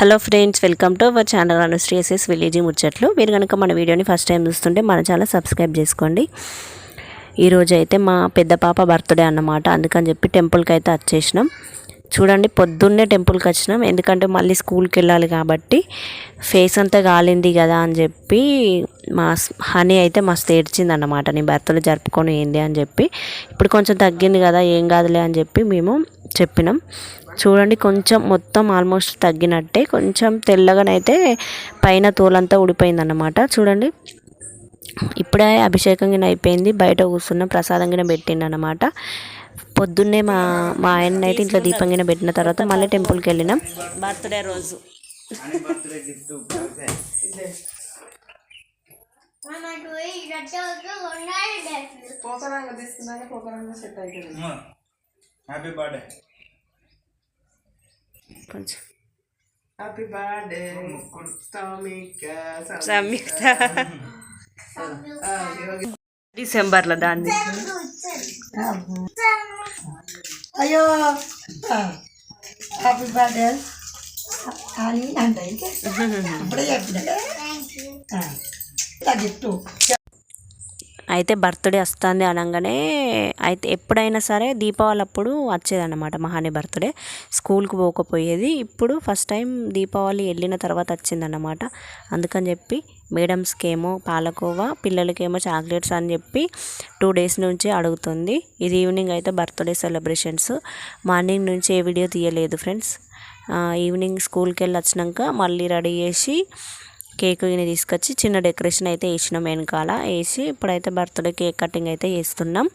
Hello friends welcome to our channel Anushree SS village ముచ్చట్లు. మీరు కనుక మన వీడియోని ఫస్ట్ టైం చూస్తుంటే మన ఛానల్ సబ్స్క్రైబ్ చేసుకోండి. ఈరోజు అయితే మా పెద్ద పాప బర్త్డే అన్నమాట. అందుకని చెప్పి టెంపుల్కి అయితే వచ్చేసినాం. చూడండి పొద్దున్నే టెంపుల్కి వచ్చినాం. ఎందుకంటే మళ్ళీ స్కూల్కి వెళ్ళాలి కాబట్టి ఫేస్ అంతా కాలింది కదా అని చెప్పి మా హనీ అయితే మస్తు ఏడ్చింది అన్నమాట నీ బర్త్డే జరుపుకొని ఏంది అని చెప్పి. ఇప్పుడు కొంచెం తగ్గింది కదా ఏం కాదులే అని చెప్పి మేము చెప్పినాం. చూడండి కొంచెం మొత్తం ఆల్మోస్ట్ తగ్గినట్టే. కొంచెం తెల్లగానైతే పైన తోలంతా ఊడిపోయింది అన్నమాట చూడండి ఇప్పుడే అభిషేకం గిన అయిపోయింది. బయట కూర్చున్న ప్రసాదం గిన పెట్టిండు అనమాట పొద్దున్నే మా మా ఆయన అయితే ఇంట్లో దీపం గిన పెట్టిన తర్వాత మళ్ళీ టెంపుల్కి వెళ్ళినాం. బర్త్డే రోజు. తీసుకున్నాక పోకరంగా సెట్ అవుతుంది హ్యాపీ బర్త్డే కొంచెం హ్యాపీ బర్త్డే సౌమిక సంయుక్త డిసెంబర్లో దాన్ని అయ్యో హ్యాపీ బర్త్డే అని అంటే ఇప్పుడే చెప్పిన గిఫ్ట్ అయితే బర్త్డే వస్తుంది అనగానే అయితే ఎప్పుడైనా సరే దీపావళి అప్పుడు వచ్చేదన్నమాట. మహాని బర్త్డే. స్కూల్కి పోకపోయేది. ఇప్పుడు ఫస్ట్ టైం దీపావళి వెళ్ళిన తర్వాత వచ్చిందన్నమాట. అందుకని చెప్పి మేడమ్స్కి ఏమో పాలకోవా పిల్లలకేమో చాక్లెట్స్ అని చెప్పి టూ డేస్ నుంచి అడుగుతుంది. ఇది ఈవినింగ్ అయితే బర్త్డే సెలబ్రేషన్స్. మార్నింగ్ నుంచి ఏ వీడియో తీయలేదు ఫ్రెండ్స్. ఈవినింగ్ స్కూల్కి వెళ్ళి వచ్చినాక మళ్ళీ రెడీ చేసి కేక్ గిని తీసుకొచ్చి చిన్న డెకరేషన్ అయితే వేసినాం వెనకాల. వేసి ఇప్పుడైతే బర్త్డే కేక్ కటింగ్ అయితే చేస్తున్నాం.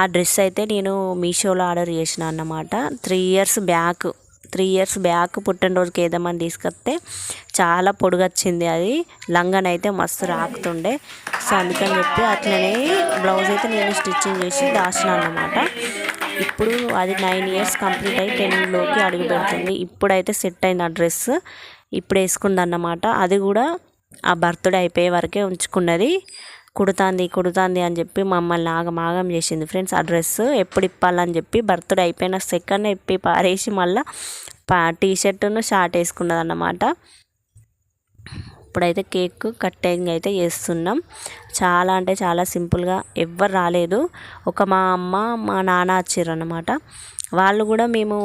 ఆ డ్రెస్ అయితే నేను మీషోలో ఆర్డర్ చేసిన అన్నమాట. Three years back three years back పుట్టినరోజుకి ఏదమ్మని తీసుకొస్తే చాలా పొడుగొచ్చింది అది. లంగన్ అయితే మస్తు రాకుతుండే. సో అందుకని చెప్పి అట్లనే బ్లౌజ్ అయితే నేను స్టిచ్చింగ్ చేసి దాచిన అన్నమాట. ఇప్పుడు అది నైన్ ఇయర్స్ కంప్లీట్ అయ్యి టెన్లోకి అడుగు పెడుతుంది. ఇప్పుడైతే సెట్ అయింది ఆ డ్రెస్. ఇప్పుడు వేసుకుందన్నమాట అది కూడా ఆ బర్త్డే అయిపోయే వరకే ఉంచుకున్నది. కుడుతుంది కుడుతుంది అని చెప్పి మమ్మల్ని ఆగమాగం చేసింది. ఫ్రెండ్స్ ఆ డ్రెస్ ఎప్పుడు ఇప్పాలని చెప్పి బర్త్డే అయిపోయిన సెకండ్ ఇప్పి పారేసి మళ్ళీ పా టీ షర్టును షార్ట్ వేసుకున్నది అన్నమాట ఇప్పుడైతే కేక్ కట్టింగ్ అయితే చేస్తున్నాం. చాలా అంటే చాలా సింపుల్గా ఎవ్వరు రాలేదు. ఒక మా అమ్మ మా నాన్న వచ్చారు అన్నమాట వాళ్ళు కూడా మేము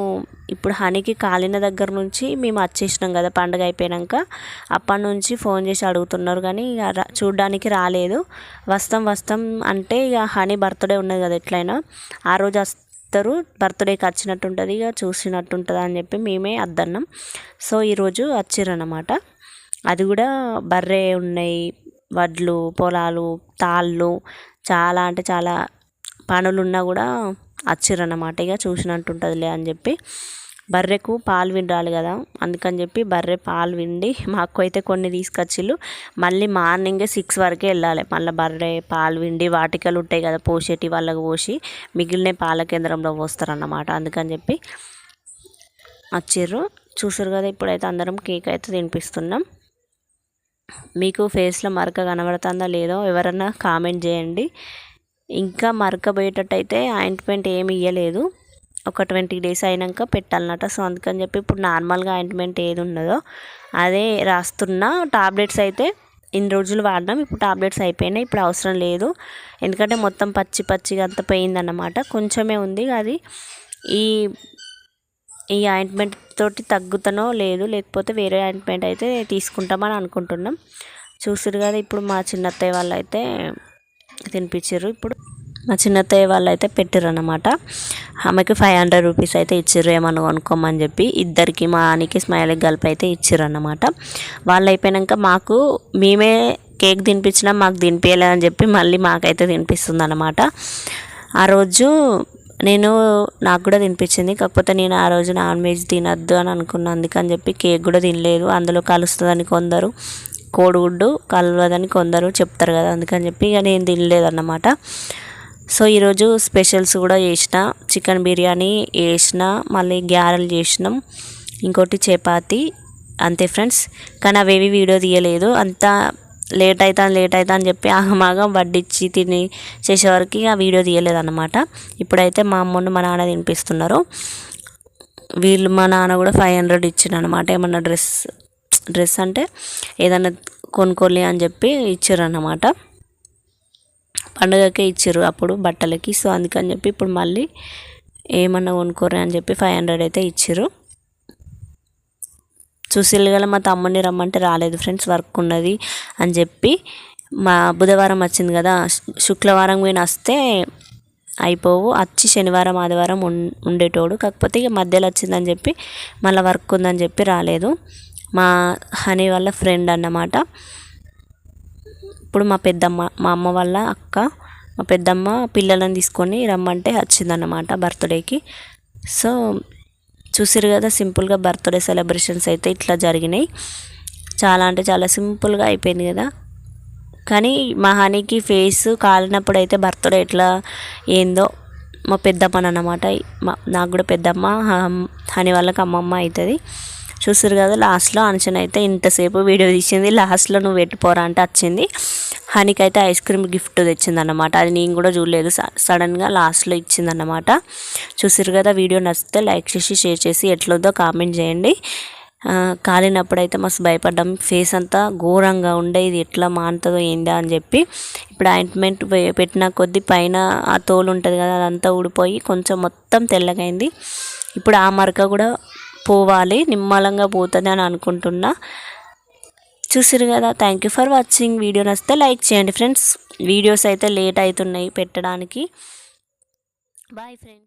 ఇప్పుడు హనీకి కాలిన దగ్గర నుంచి మేము వచ్చేసినాం కదా పండుగ అయిపోయాక అప్పటి నుంచి ఫోన్ చేసి అడుగుతున్నారు కానీ ఇక రా- రాలేదు. వస్తాం వస్తాం అంటే ఇక హనీ బర్త్డే ఉన్నది కదా ఎట్లయినా. ఆ రోజు వస్తారు బర్త్డేకి వచ్చినట్టు ఉంటుంది ఇక చూసినట్టు ఉంటుంది అని చెప్పి మేమే అద్దన్నాం. సో ఈరోజు వచ్చిర్రన్నమాట అది కూడా బర్రె ఉన్నాయి వడ్లు పొలాలు తాళ్ళు చాలా అంటే చాలా పనులు ఉన్నా కూడా వచ్చిర్రన్నమాట ఇక చూసినట్టు ఉంటుందిలే అని చెప్పి బర్రెకు పాలు విండాలి కదా. అందుకని చెప్పి బర్రె పాలు విండి మాకు అయితే కొన్ని తీసుకొచ్చిళ్ళు. మళ్ళీ మార్నింగే సిక్స్ వరకే వెళ్ళాలి. మళ్ళీ బర్రె పాలు విండి వాటికలు ఉంటాయి కదా పోసేటి వాళ్ళకి పోసి మిగిలిన పాల కేంద్రంలో పోస్తారన్నమాట. అందుకని చెప్పి వచ్చిర్రు చూసారు కదా ఇప్పుడైతే అందరం కేక్ అయితే తినిపిస్తున్నాం. మీకు ఫేస్లో మరక కనబడుతుందా లేదో ఎవరన్నా కామెంట్ చేయండి. ఇంకా మరకబోయేటట్టయితే ఆయింట్మెంట్ ఏమి ఇవ్వలేదు ఒక ట్వంటీ డేస్ అయినాక పెట్టాలన్నట సో అందుకని చెప్పి ఇప్పుడు నార్మల్గా ఆయింట్మెంట్ ఏది ఉన్నదో అదే రాస్తున్న టాబ్లెట్స్ అయితే ఇన్ని రోజులు వాడినాం ఇప్పుడు టాబ్లెట్స్ అయిపోయినాయి. ఇప్పుడు అవసరం లేదు. ఎందుకంటే మొత్తం పచ్చి పచ్చిగా అంత పోయిందన్నమాట. కొంచెమే ఉంది. అది ఈ ఈ ఆయింట్మెంట్ తోటి తగ్గుతానో లేదు. లేకపోతే వేరే ఆయింట్మెంట్ అయితే తీసుకుంటామని అనుకుంటున్నాం. చూసారు కదా ఇప్పుడు మా చిన్నత్తయ్య వాళ్ళు అయితే తినిపించారు ఇప్పుడు మా చిన్నత్తయ్య వాళ్ళు అయితే పెట్టారు అనమాట ఆమెకి ఫైవ్ హండ్రెడ్ రూపీస్ అయితే ఇచ్చారు ఏమన్నా కొనుక్కోమని చెప్పి. ఇద్దరికి మా ఆనికి స్మైల్కి కలిపి అయితే ఇచ్చారు అనమాట వాళ్ళు అయిపోయాక మాకు మేమే కేక్ తినిపించినా మాకు తినిపించలే అని చెప్పి మళ్ళీ మాకైతే తినిపిస్తుంది అనమాట ఆ రోజు నేను నాకు కూడా తినిపించింది. కాకపోతే నేను ఆ రోజు నాన్ వెజ్ తినద్దు అని అనుకున్నాను అందుకని చెప్పి కేక్ కూడా తినలేదు. అందులో కలుస్తుందని కొందరు. కోడిగుడ్డు కలవదని కొందరు చెప్తారు కదా అందుకని చెప్పి ఇక నేను తినలేదన్నమాట. సో ఈరోజు స్పెషల్స్ కూడా చేసిన చికెన్ బిర్యానీ వేసిన మళ్ళీ గ్యారెలు చేసినాం. ఇంకోటి చపాతి అంతే ఫ్రెండ్స్. కానీ అవేవి వీడియో తీయలేదు. అంతా లేట్ అవుతాను లేట్ అవుతా అని చెప్పి ఆగమాగం వడ్డిచ్చి తిని చేసేవరకు ఆ వీడియో తీయలేదన్నమాట. ఇప్పుడైతే మా అమ్మను మా నాన్న తినిపిస్తున్నారు. వీళ్ళు మా నాన్న కూడా ఫైవ్ హండ్రెడ్ ఇచ్చిన అనమాట ఏమన్నా డ్రెస్ డ్రెస్ అంటే ఏదైనా కొనుక్కోలే అని చెప్పి ఇచ్చారు అన్నమాట పండుగకే ఇచ్చారు అప్పుడు బట్టలకి. సో అందుకని చెప్పి ఇప్పుడు మళ్ళీ ఏమన్నా కొనుక్కోరే అని చెప్పి ఫైవ్ హండ్రెడ్ అయితే ఇచ్చారు. చూసిల్లు గల మా తమ్ముడిని రమ్మంటే రాలేదు ఫ్రెండ్స్ వర్క్ ఉన్నది అని చెప్పి. మా బుధవారం వచ్చింది కదా శుక్రవారం పోయిన వస్తే అయిపోవు. వచ్చి శనివారం ఆదివారం ఉండేటోడు. కాకపోతే ఇక మధ్యలో వచ్చిందని చెప్పి మళ్ళీ వర్క్ ఉందని చెప్పి రాలేదు. మా హనీ వాళ్ళ ఫ్రెండ్ అన్నమాట. ఇప్పుడు మా పెద్దమ్మ మా అమ్మ వాళ్ళ అక్క మా పెద్దమ్మ పిల్లలను తీసుకొని రమ్మంటే వచ్చిందన్నమాట బర్త్డేకి. సో చూసిరు కదా సింపుల్గా బర్త్డే సెలబ్రేషన్స్ అయితే ఇట్లా జరిగినాయి. చాలా అంటే చాలా సింపుల్గా అయిపోయింది కదా. కానీ మా హనీకి ఫేస్ కాలినప్పుడు అయితే బర్త్డే ఎట్లా ఏందో మా పెద్దమ్మని అన్నమాట మా నాకు కూడా పెద్దమ్మ హనీ వాళ్ళకి అమ్మమ్మ అవుతుంది. చూసారు కదా లాస్ట్లో అంచన అయితే ఇంతసేపు వీడియో తీసింది. లాస్ట్లో నువ్వు పెట్టిపోరా అంటే వచ్చింది హనీకి అయితే ఐస్ క్రీమ్ గిఫ్ట్ తెచ్చిందనమాట అది నేను కూడా చూడలేదు. స- సడన్గా లాస్ట్లో ఇచ్చింది అన్నమాట చూసారు కదా వీడియో నచ్చితే లైక్ చేసి షేర్ చేసి ఎట్లొద్దో కామెంట్ చేయండి. కాలినప్పుడైతే మస్తు భయపడ్డాం. ఫేస్ అంతా ఘోరంగా ఉండే ఇది ఎట్లా మానుతుందో ఏందా అని చెప్పి. ఇప్పుడు ఆయింట్మెంట్ పెట్టిన కొద్దీ పైన ఆ తోలు ఉంటుంది కదా అదంతా ఊడిపోయి కొంచెం మొత్తం తెల్లగైంది. ఇప్పుడు ఆ మరక కూడా పోవాలి నిమ్మలంగా పోతుంది అని అనుకుంటున్నా. చూసారు కదా thank you for watching video నచ్చితే లైక్ చేయండి ఫ్రెండ్స్ వీడియోస్ అయితే లేట్ అవుతున్నాయి పెట్టడానికి. Bye friends